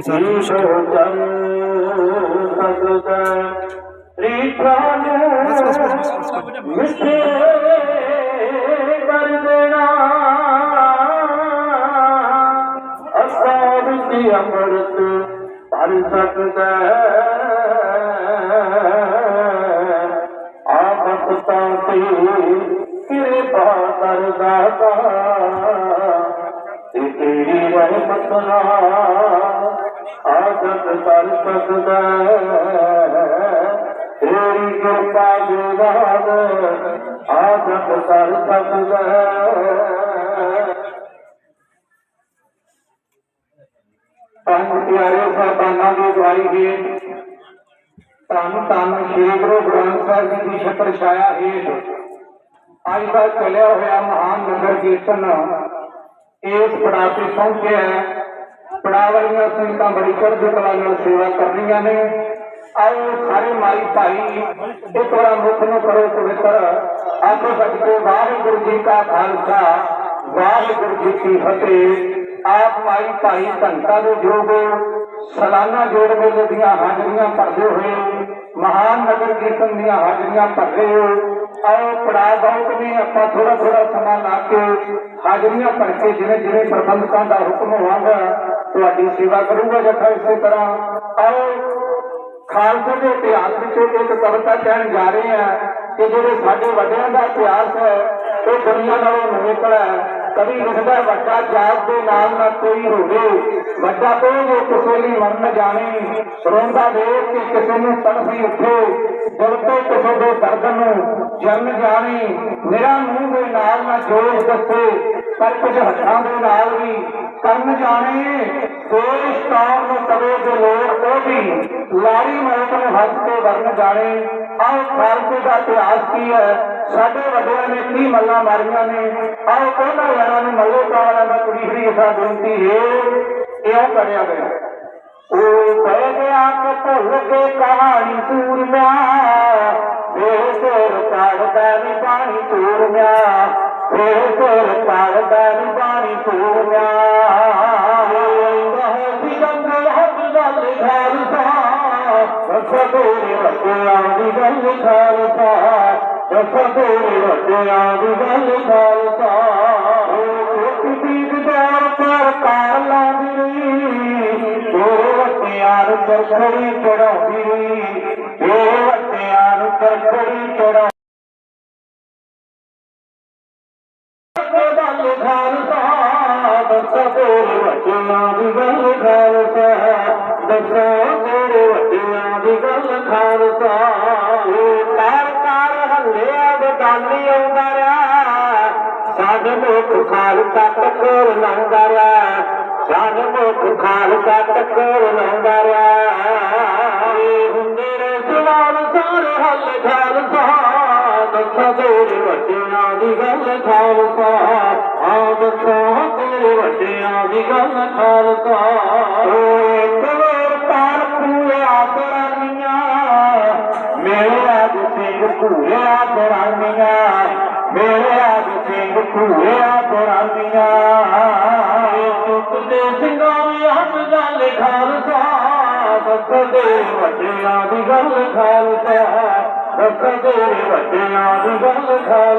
ਗੋਵਾਰੀ ਸ਼ਰਦ ਅਨੁਸਾਰ ਮਿੱਠੇ ਕਰ ਦੇਣਾ ਅਸਾਂ ਵਿੱਚ ਅੰਮ੍ਰਿਤ ਭਰ ਸਕਦਾ ਆਪਸ ਤਾਂ ਤੇ ਕਿਰਪਾ ਕਰਦਾ ਤਾ ਤੇਰੀ ਰਹਿਮਤ ਨਾਲ ਆਦਤ ਕਰ ਸਕਦਾ ਤੇਰੀ ਕਿਰਪਾ ਦੇ ਨਾਲ ਆਦਤ ਕਰ ਸਕਦਾ ਪੰਜ ਪਿਆਰੇ ਸਾਹਿਬਾਨਾਂ ਦੀ ਦਵਾਈ ਹੇਠ ਧੰਨ ਧੰਨ ਸ਼੍ਰੀ ਗੁਰੂ ਗ੍ਰੰਥ ਸਾਹਿਬ ਜੀ ਦੀ ਛਤਰ ਛਾਇਆ ਹੇਠ ਅੱਜ ਦਾ ਚੱਲਿਆ ਹੋਇਆ ਮਹਾਨ ਨਗਰ ਕੀਰਤਨ ਇਸ ਪੜਾਅ ਤੇ ਪਹੁੰਚਿਆ ਹੈ। ਪੜਾਅ ਵਾਲੀਆਂ ਸੰਗਤਾਂ ਬੜੀ ਚੜ੍ਹਦੀ ਕਲਾ ਨਾਲ ਸੇਵਾ ਕਰ ਰਹੀਆਂ ਨੇ। ਆਓ ਸਾਰੇ ਮਾਈ ਭਾਈ ਇੱਕ ਵਾਰ ਮੁਖ ਨੂੰ ਕਰੋ ਪਵਿੱਤਰ। ਆਖੋ ਸੱਚ ਵਾਹਿਗੁਰੂ ਜੀ ਕਾ ਖਾਲਸਾ, ਵਾਹਿਗੁਰੂ ਜੀ ਕੀ ਫਤਿਹ। ਆਪ ਮਾਈ ਭਾਈ ਧੰਤਾ ਦੇ ਜੋਗੋ, ਸਾਲਾਨਾ ਜੋੜ ਮੇਲੇ ਦੀਆਂ ਹਾਜ਼ਰੀਆਂ ਭਰਦੇ ਹੋਏ, ਮਹਾਨ ਨਗਰ ਕੀਰਤਨ ਦੀਆਂ ਹਾਜ਼ਰੀਆਂ ਭਰਦੇ ਹੋਏ ਹੋ ਆਓ ਪੜਾ ਬਹੁਤ ਨੇ, ਆਪਾਂ ਥੋੜਾ ਥੋੜਾ ਸਮਾਂ ਲਾ ਕੇ ਹਾਜ਼ਰੀਆਂ ਭਰ ਕੇ ਜਿਵੇਂ ਜਿਵੇਂ ਪ੍ਰਬੰਧਕਾਂ ਦਾ ਹੁਕਮ ਹੋਵਾਂਗਾ ਤੁਹਾਡੀ ਸੇਵਾ ਕਰੂੰਗਾ ਜਥਾ ਇਸੇ ਤਰ੍ਹਾਂ। ਆਓ ਖਾਲਸੇ ਦੇ ਇਤਿਹਾਸ ਵਿੱਚੋਂ ਇੱਕ ਕਵਿਤਾ ਕਹਿਣ ਜਾ ਰਹੇ ਆ ਕਿ ਜਿਹੜੇ ਸਾਡੇ ਵੱਡਿਆਂ ਦਾ ਇਤਿਹਾਸ ਹੈ, ਉਹ ਦੁਨੀਆ ਨਾਲੋਂ ਨਵੇਕਲਾ ਹੈ। ਕਵੀ ਲਿਖਦਾ ਵੱਡਾ ਜਾਤ ਦੇ ਨਾਲ ਨਾ ਕੋਈ ਹੋਵੇ। ਵੱਡਾ ਕੋਈ ਜੋ ਕਿਸੇ ਲਈ ਮਰ ਨਾ ਜਾਣੇ। ਰੋਂਦਾ ਵੇਖ ਕੇ ਕਿਸੇ ਨੂੰ ਤੜਫੀ ਉੱਠੇ। ਦਿਲ ਤੋਂ ਕਿਸੇ ਦੇ ਦਰਦ ਨੂੰ ਜਨ ਜਾਣੇ। ਮੇਰਾ ਮੂੰਹ ਦੇ ਨਾਲ ਨਾ ਜੋਸ਼ ਦੱਸੇ। ਪਰ ਕੁਝ ਹੱਥਾਂ ਦੇ ਨਾਲ ਵੀ ਕਰਨ ਜਾਣੇ ਦੇਸ਼ ਕੌਮ ਨੂੰ ਕਵੇ ਜੋ ਲੋੜ ਉਹ ਵੀ ਲਾਰੀ ਮੌਤ ਨੂੰ ਹੱਸ ਕੇ ਵਰਨ ਜਾਣੇ। ਆਓ ਖਾਲਸੇ ਦਾ ਇਤਿਹਾਸ ਕੀ ਹੈ? ਸਾਡੇ ਵੱਡਿਆਂ ਨੇ ਕੀ ਮੱਲਾਂ ਮਾਰੀਆਂ ਨੇ? ਆਓ ਉਹਨਾਂ ਯਾਰਾਂ ਨੂੰ ਮੱਲੇ ਪਾਵਾਂ ਦਾ ਕੁੜੀ ਹਰੀ ਬੇਨਤੀ ਹੈ, ਇਉਂ ਕਰਿਆ ਗਿਆ। ਉਹ ਕਹਿ ਗਿਆ ਕਿ ਭੁੱਲ ਕੇ ਕਹਾਣੀ ਸੂਰਮਿਆ ਵੇ ਸਿਰ ਕਾੜਦਾ ਪਾਣੀ ਸੂਰਮਿਆ گان خالساري وتياسا لاڳي طور وٽ کڙي چڙهندي وٽ خال وٽ به گل خال تار هلي گيند سڄو مکال سٽ ڪر ساٽ ڪر وڏيان جي گان خالو توريا ڪريا ڪجهه پورا دريا ميريا ڪجهه پوريان پر هل خال وڏيان جي گل خال وڏيان جي گل خال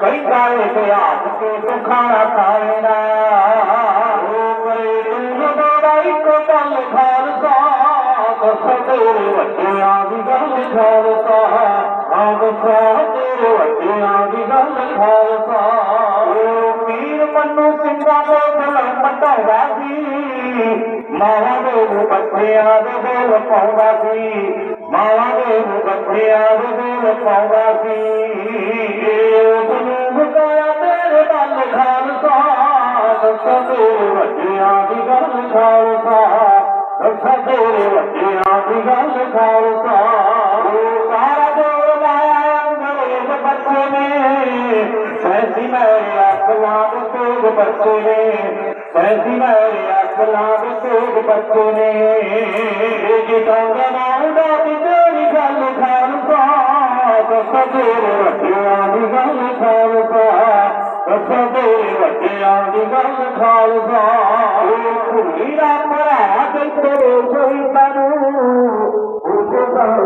कई गाह खे सुखारा का कारेखारा क ਇੱਕ ਗੱਲ ਖਾਲਸਾ, ਦਸ ਤੇਰੇ ਵੱਡਿਆਂ ਦੀ ਗੱਲ ਖਾਲਸਾ। ਆ ਦਸਾ ਤੇਰੇ ਵੱਡਿਆਂ ਦੀ ਗੱਲ ਖਾਲਸਾ। ਉਹ ਪੀਰ ਮੰਨੂ ਸਿੰਘਾਂ ਦੇ ਦਿਲ ਮਟਾਉਂਦਾ ਸੀ। ਮਾਵਾਂ ਦੇ ਬੱਚਿਆਂ ਦੇ ਦਿਲ ਪਾਉਂਦਾ ਸੀ। ਮਾਵਾਂ ਦੇ ਬੱਚਿਆਂ ਦੇ ਦਿਲ ਪਾਉਂਦਾ ਸੀ। ਉਸ ਨੂੰ ਬਤਾਇਆ ਤੇਰੇ ਨਾਲ ਖਾਲਸਾ। ਦੱਸਾਂ سڄي لاڳ توج بچي ۾ تري گار سوڪا নিরাপরাধ করে চৈতানু উপকার